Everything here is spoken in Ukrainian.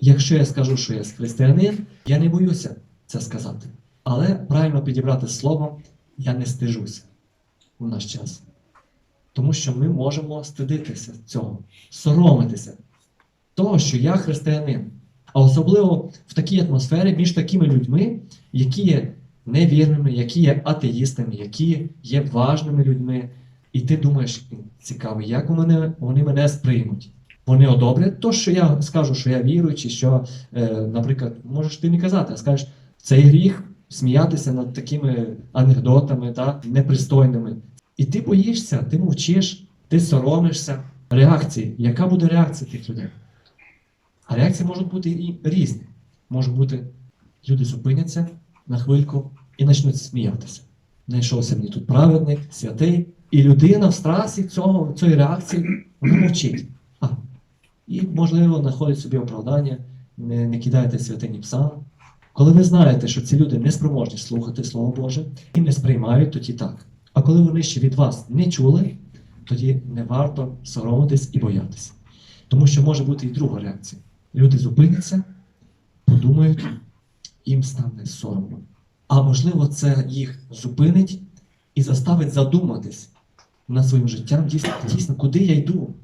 Якщо я скажу, що я християнин, я не боюся це сказати. Але правильно підібрати слово я не стижуся у наш час. Тому що ми можемо стидитися цього, соромитися того, що я християнин. А особливо в такій атмосфері між такими людьми, які є невірними, які є атеїстами, які є важними людьми. І ти думаєш, цікаво, як вони, вони мене сприймуть? Вони одобрять то, що я скажу, що я віруючий, що, е, наприклад, можеш ти не казати, а скажеш, цей гріх сміятися над такими анекдотами, та, непристойними. І ти боїшся, ти мовчиш, ти соромишся. Реакції. Яка буде реакція тих людей? А реакції можуть бути і різні. Може бути, люди зупиняться на хвильку і почнуть сміятися. Знайшовся мені тут праведник, святий, і людина в страсі цього, цієї реакції вона мовчить. І, можливо, знаходить собі оправдання, не, не кидайте святині псам. Коли ви знаєте, що ці люди не спроможні слухати Слово Боже і не сприймають, тоді так. А коли вони ще від вас не чули, тоді не варто соромитись і боятися. Тому що може бути і друга реакція. Люди зупиняться, подумають, їм стане соромно. А можливо, це їх зупинить і заставить задуматись над своїм життям, дійсно, дійсно, куди я йду,